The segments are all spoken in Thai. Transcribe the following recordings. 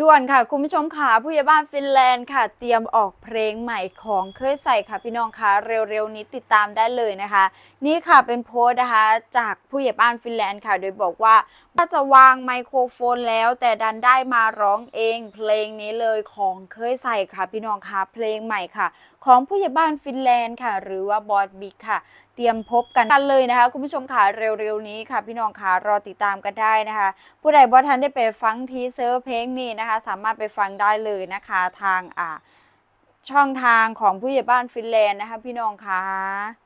ด่วนค่ะ คุณผู้ชมค่ะผู้ใหญ่บ้านฟินแลนด์ค่ะ เตรียมออกเพลงใหม่ของเคยใส่ค่ะ พี่น้องคะเร็วๆนี้ติดตามได้เลยนะคะ นี่ค่ะเป็นโพสต์นะคะ จากผู้ใหญ่บ้านฟินแลนด์ค่ะ โดยบอกว่าถ้าจะวางไมโครโฟนแล้ว แต่ดันได้มาร้องเอง เพลงนี้เลยของเคยใส่ค่ะ พี่น้องคะเพลงใหม่ค่ะ ของผู้ใหญ่บ้านฟินแลนด์ค่ะ หรือว่าบอสบิ๊กค่ะ เตรียมพบกันเลยนะคะ คุณผู้ชมค่ะเร็วๆนี้ค่ะ พี่น้องค่ะรอติดตามกันได้นะคะ ผู้ใดบ่ทันได้ไปฟังทีเซอร์เพลงนี้นะคะ สามารถไปฟังได้เลยนะคะทางอ่าช่องทางของผู้ใหญ่บ้านฟินแลนด์นะคะ พี่น้องค่ะ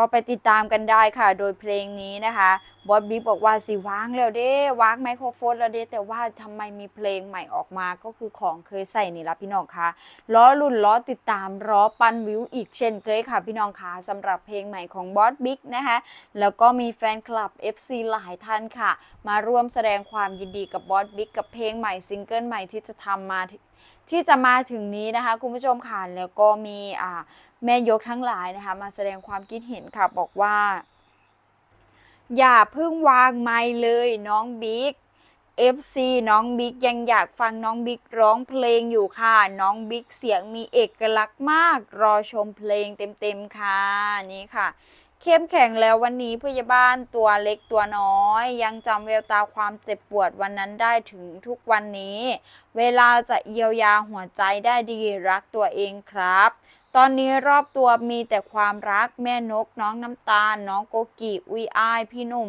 ก็ไปติดตามกันได้ค่ะ โดยเพลงนี้นะคะบอสบิ๊กบอกว่าสิวางแล้วเด้วางไมโครโฟนแล้วเด้แต่ว่าทำไมมีเพลงใหม่ออกมาก็คือของเคยใส่นี่ละพี่น้องค่ะล้อรุ่นล้อติดตามล้อปันวิวอีกเช่นเคยค่ะ พี่น้องค่ะสำหรับเพลงใหม่ของบอสบิ๊กนะคะแล้วก็มีแฟนคลับ FC หลายท่านค่ะ มาร่วมแสดงความยินดีกับบอสบิ๊กกับเพลงใหม่ซิงเกิลใหม่ที่จะทำมา ที่จะมาถึงนี้นะคะ คุณผู้ชมค่ะแล้วก็มีอ่าแม่ยกทั้งหลายนะคะ มาแสดงความคิดเห็นค่ะบอกว่า อย่าเพิ่งวางไมค์เลยน้องบิ๊ก FC น้องบิ๊กยังอยากฟังน้องบิ๊กร้องเพลงอยู่ค่ะ น้องบิ๊กเสียงมีเอกลักษณ์มาก รอชมเพลงเต็มๆค่ะนี่ค่ะ เข้มแข็งแล้ววันนี้พยาบาลตัวเล็กตัวน้อย ยังจำแววตาความเจ็บปวดวันนั้นได้ถึงทุกวันนี้ เวลาจะเยียวยาหัวใจได้ดีรักตัวเองครับ ตอนนี้รอบตัวมีแต่ความรักแม่นกน้องน้ำตาล น้องโกกิอุยอายพี่หนุ่ม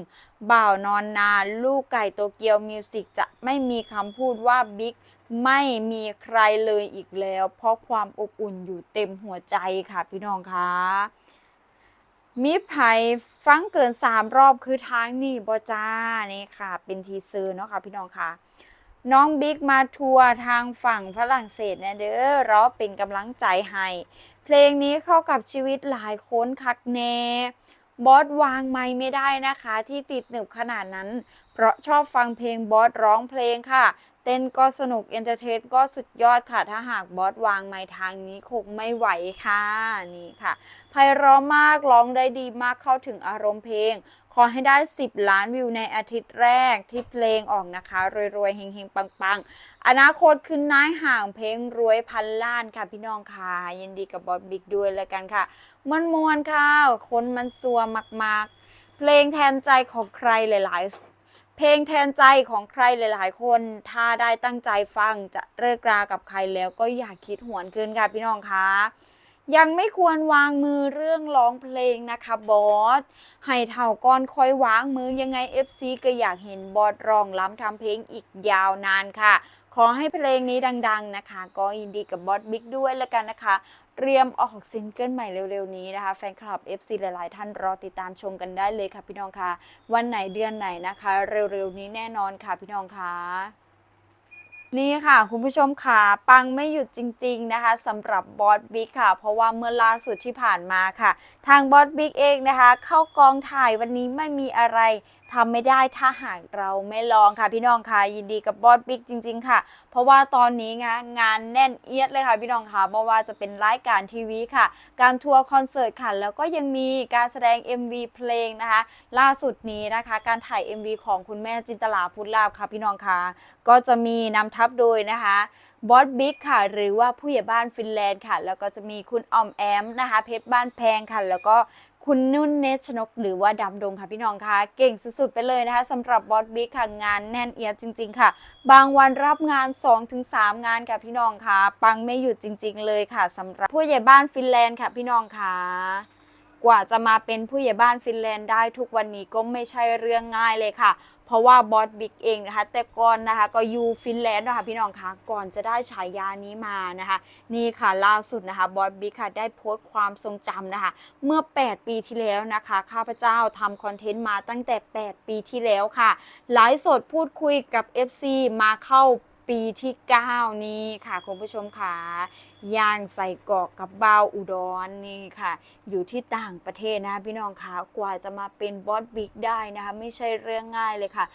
บ่าวนอนนาน ลูกไก่โตเกียวมิวสิกจะไม่มีคำพูดว่าบิ๊กไม่มีใครเลยอีกแล้ว เพราะความอบอุ่นอยู่เต็มหัวใจค่ะพี่น้องคะ มีไผ่ฟังเกินสามรอบคือทางนี่บอจ้านี่ค่ะ เป็นทีเซอร์เนาะค่ะพี่น้องค่ะ น้องบิ๊กมาทัวร์ทางฝั่งฝรั่งเศสเนี่ยเด้อรอเป็นกำลังใจให้ เพลงนี้เข้ากับชีวิตหลายคนคักแน่บอสวางไม้ไม่ได้นะคะ ที่ติดหนึบขนาดนั้น เพราะชอบฟังเพลงบอสร้องเพลงค่ะ เต้นก็สนุกเอนเตอร์เทนก็สุดยอดค่ะ ถ้าหากบอสวางไม้ทางนี้คงไม่ไหวค่ะนี่ค่ะไพเราะมากร้องได้ดีมากเข้าถึงอารมณ์เพลง ขอให้ได้ 10 ล้านวิวในอาทิตย์แรกที่เพลงออกนะคะ รวยๆเฮงๆ ปังๆ อนาคตคือนายห่างเพลงรวยพันล้านค่ะพี่น้องค่ะยินดีกับบอสบิ๊กด้วยแล้วกันค่ะมันมวนค่ะคนมันซัวมากๆ เพลงแทนใจของใครหลายๆ เพลงแทนใจของใครหลาย ๆ คน ถ้าได้ตั้งใจฟังจะเลิกรากับใครแล้วก็อย่าคิดหวนคืนค่ะพี่น้องคะยังไม่ควรวางมือเรื่องร้องเพลงนะคะบอส ให้เท่าก้อนคอยวางมือยังไง FC ก็อยากเห็นบอสร้องล้ำทำเพลงอีกยาวนานค่ะ ขอให้เพลงนี้ดัง ๆ นะคะ ก็ยินดีกับบอสบิ๊กด้วยแล้วกันนะคะ เตรียมออกซิงเกิลใหม่เร็วๆนี้นะคะ แฟนคลับ FC หลายๆ ท่านรอติดตามชมกันได้เลยค่ะพี่น้องค่ะวันไหนเดือนไหนนะคะ เร็วๆนี้แน่นอนค่ะพี่น้องค่ะนี่ค่ะ คุณผู้ชมค่ะปังไม่หยุดจริง ๆนะคะสำหรับบอสบิ๊กค่ะ เพราะว่าเมื่อล่าสุดที่ผ่านมาค่ะ ทางบอสบิ๊กเองนะคะ เข้ากองถ่ายวันนี้ไม่มีอะไร ทำไม่ได้ถ้าหากเราไม่ลองค่ะ พี่น้องค่ะยินดีกับบอสบิ๊กจริง ๆ ค่ะ เพราะว่าตอนนี้งานงานแน่นเอียดเลยค่ะ พี่น้องค่ะไม่ว่าจะเป็นรายการทีวีค่ะ การทัวร์คอนเสิร์ตค่ะ แล้วก็ยังมีการแสดง MV เพลงนะคะ ล่าสุดนี้นะคะ การถ่าย MV ของคุณแม่จินตลาพุทธลาบค่ะ พี่น้องค่ะก็จะมีนำทัพโดยนะคะบอสบิ๊กค่ะ หรือว่าผู้ใหญ่บ้านฟินแลนด์ค่ะ แล้วก็จะมีคุณออมแอมนะคะ เพชรบ้านแพงค่ะ แล้วก็ คุณนุ่นเนชนก หรือว่าดำดงค่ะพี่น้องค่ะเก่งสุดๆไปเลยนะคะสำหรับบอสบิ๊กค่ะงานแน่นเอียดจริง ๆ ค่ะ บางวันรับงาน 2-3 งานค่ะพี่น้องค่ะปังไม่หยุดจริง ๆ เลยค่ะสำหรับผู้ใหญ่บ้านฟินแลนด์ค่ะพี่น้องค่ะ กว่าจะมาเป็นผู้ใหญ่บ้านฟินแลนด์ได้ทุกวันนี้ก็ไม่ใช่เรื่องง่ายเลยค่ะ เพราะว่าบอสบิ๊กเองนะคะแต่ก่อนนะคะก็อยู่ฟินแลนด์นะคะพี่น้องคะก่อนจะได้ฉายานี้มานะคะ นี่ค่ะล่าสุดนะคะบอสบิ๊กค่ะได้โพสต์ความทรงจำนะคะ เมื่อ 8 ปีที่แล้วนะคะ ข้าพเจ้าทำคอนเทนต์มาตั้งแต่ 8 ปีที่แล้วค่ะไลฟ์สดพูดคุยกับ FC มาเข้า ปีที่ 9 นี้ค่ะคุณผู้ชมค่ะย่างใส่กอกกับบ้าอุดรนี่ค่ะ อยู่ที่ต่างประเทศนะคะพี่น้องคะกว่าจะมาเป็นบอสบิ๊กได้นะคะไม่ใช่เรื่องง่ายเลยค่ะ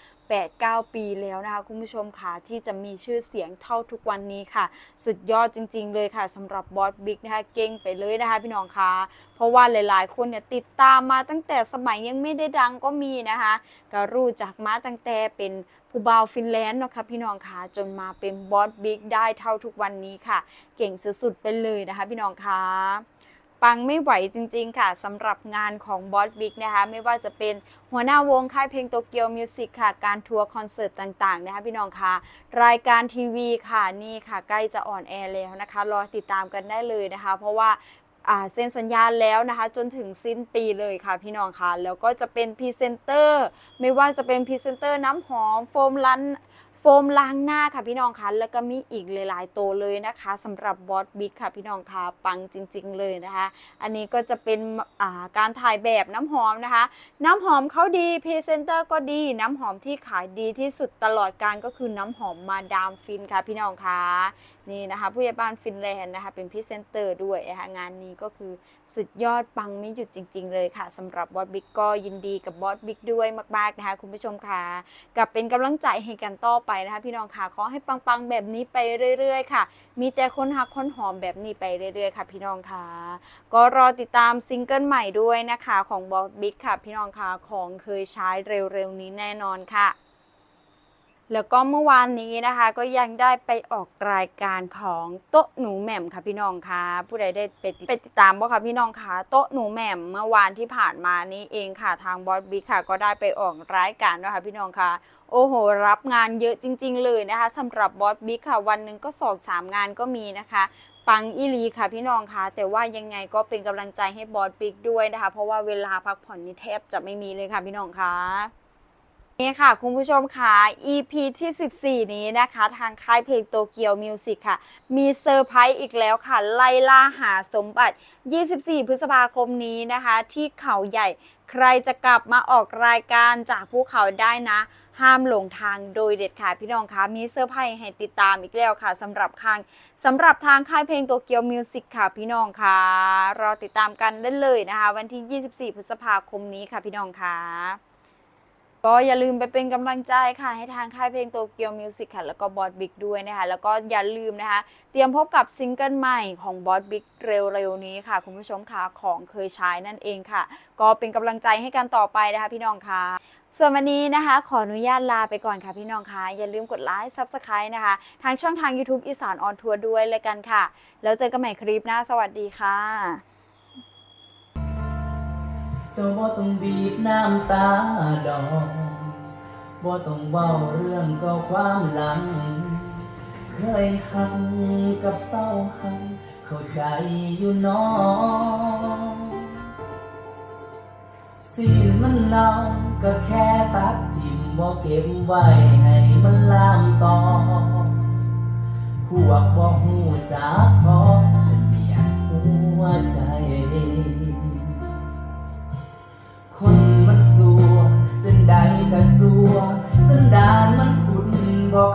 8-9 ปีแล้วนะคะคุณผู้ชมค่ะที่จะมีชื่อเสียงเท่าทุกวันนี้ค่ะ สุดยอดจริง ๆ เลยค่ะสำหรับบอสบิ๊กนะคะเก่งไปเลยนะคะพี่น้องคะเพราะว่าหลายๆ คนเนี่ยติดตามมาตั้งแต่สมัยยังไม่ได้ดังก็มีนะคะก็รู้จักมาตั้งแต่เป็น ผู้บ่าวฟินแลนด์เนาะค่ะพี่น้องคะจนมาเป็นบอสบิ๊กได้เท่าทุกวันนี้ค่ะ เก่งสุดๆไปเลยนะคะ พี่น้องคะปังไม่ไหวจริง ๆ ค่ะสำหรับงานของบอสบิ๊กนะคะ ไม่ว่าจะเป็นหัวหน้าวงค่ายเพลงโตเกียวมิวสิกค่ะ การทัวร์คอนเสิร์ตต่างๆ นะคะพี่น้องค่ะ รายการทีวีค่ะนี่ค่ะ ใกล้จะอ่อนแอแล้วนะคะ รอติดตามกันได้เลยนะคะ เพราะว่า เซ็นสัญญาแล้วนะคะ จนถึงสิ้นปีเลยค่ะพี่น้องค่ะแล้วก็จะเป็นพรีเซนเตอร์ไม่ว่าจะเป็นพรีเซนเตอร์น้ำหอมโฟมลัน โฟมล้างหน้าค่ะพี่น้องคะแล้วก็มีอีกหลายๆตัวเลยนะคะสำหรับบอสบิ๊กค่ะพี่น้องคะปังจริง ๆ เลยนะคะ อันนี้ก็จะเป็นาการถ่ายแบบน้ำหอมนะคะ น้ำหอมเขาดีพรีเซนเตอร์ก็ดีน้ำหอมที่ขายดีที่สุดตลอดการก็คือน้ำหอมมาดามฟินค่ะพี่น้องคะนี่นะคะผู้ใหญ่บ้านฟินแลนด์นะคะเป็นพรีเซนเตอร์ด้วยนะคะงานนี้ก็คือสุดยอดปังไม่หยุดจริง ๆ เลยค่ะสำหรับบอสบิ๊กก็ยินดีกับบอสบิ๊กด้วยมากๆนะคะคุณผู้ชมค่ะกับเป็นกำลังใจให้กันต่อไปนะคะพี่น้องค่ะขอให้ปังๆแบบนี้ไปเรื่อย ๆ ค่ะ มีแต่คนหักคนหอมแบบนี้ไปเรื่อย ๆ ค่ะ พี่น้องค่ะ ก็รอติดตามซิงเกิลใหม่ด้วยนะคะของบอสบิ๊กค่ะ พี่น้องค่ะของเคยใช้เร็วๆนี้แน่นอนค่ะแล้วก็เมื่อวานนี้นะคะก็ยังได้ไปออกรายการของโต๊ะหนูแหม่มค่ะพี่น้องค่ะผู้ใดได้ไปติดไปติดตามบ่ค่ะพี่น้องค่ะโต๊ะหนูแหม่มเมื่อวานที่ผ่านมานี้เองค่ะทางบอสบิ๊กค่ะ ก็ได้ไปออกรายการนะคะพี่น้องค่ะ โอ้โห รับงานเยอะจริง ๆ เลยนะคะสำหรับบอสบิ๊กค่ะวันหนึ่งก็สองสามงานก็มีนะคะปังอีลีค่ะพี่น้องค่ะแต่ว่ายังไงก็เป็นกำลังใจให้บอสบิ๊กด้วยนะคะ เพราะว่าเวลาพักผ่อนนี่แทบจะไม่มีเลยค่ะพี่น้องค่ะนี่ค่ะ คุณผู้ชมค่ะ EP ที่ 14 นี้นะคะ ทางค่ายเพลงโตเกียวมิวสิกค่ะ มีเซอร์ไพรส์อีกแล้วค่ะ ไล่ล่าหาสมบัติ 24 พฤษภาคมนี้นะคะ ที่เขาใหญ่ใครจะกลับมาออกรายการจากภูเขาได้นะ ห้ามหลงทางโดยเด็ดขาดพี่น้องคะมีเซอร์ไพรส์ให้ติดตามอีกแล้วค่ะสำหรับคางสำหรับทางค่ายเพลงโตเกียวมิวสิกค่ะพี่น้องคะรอติดตามกันได้เลยนะคะ วันที่ 24 พฤษภาคมนี้ค่ะพี่น้องคะ ก็อย่าลืมไปเป็นกำลังใจค่ะ ให้ทางค่ายเพลงโตเกียวมิวสิกค่ะ แล้วก็บอสบิ๊กด้วยนะคะ แล้วก็อย่าลืมนะคะ เตรียมพบกับซิงเกิลใหม่ของบอสบิ๊กเร็วๆนี้ค่ะ คุณผู้ชมค่ะของเคยใช้นั่นเองค่ะ ก็เป็นกำลังใจให้กันต่อไปนะคะ พี่น้องค่ะส่วนวันนี้นะคะ ขออนุญาตลาไปก่อนค่ะพี่น้องค่ะอย่าลืมกดไลค์ Subscribe นะคะ ทางช่องทาง YouTube อีสานออนทัวร์ด้วยเลยกันค่ะ แล้วเจอกันใหม่คลิปหน้า สวัสดีค่ะ เจ้าบ่ต้องบีบน้ำตาดองบ่ต้องเบ้าเรื่องก็ความหลัง เคยหันกับเศร้าหันเข้าใจอยู่น้องสีนมันเล่าก็แค่ตัดทิมบ่เก็บไว้ให้มันลามต่อพวกบ่หูจักพอเสียหัวใจ กระสัวซึ่งดานมันขุ่นบอก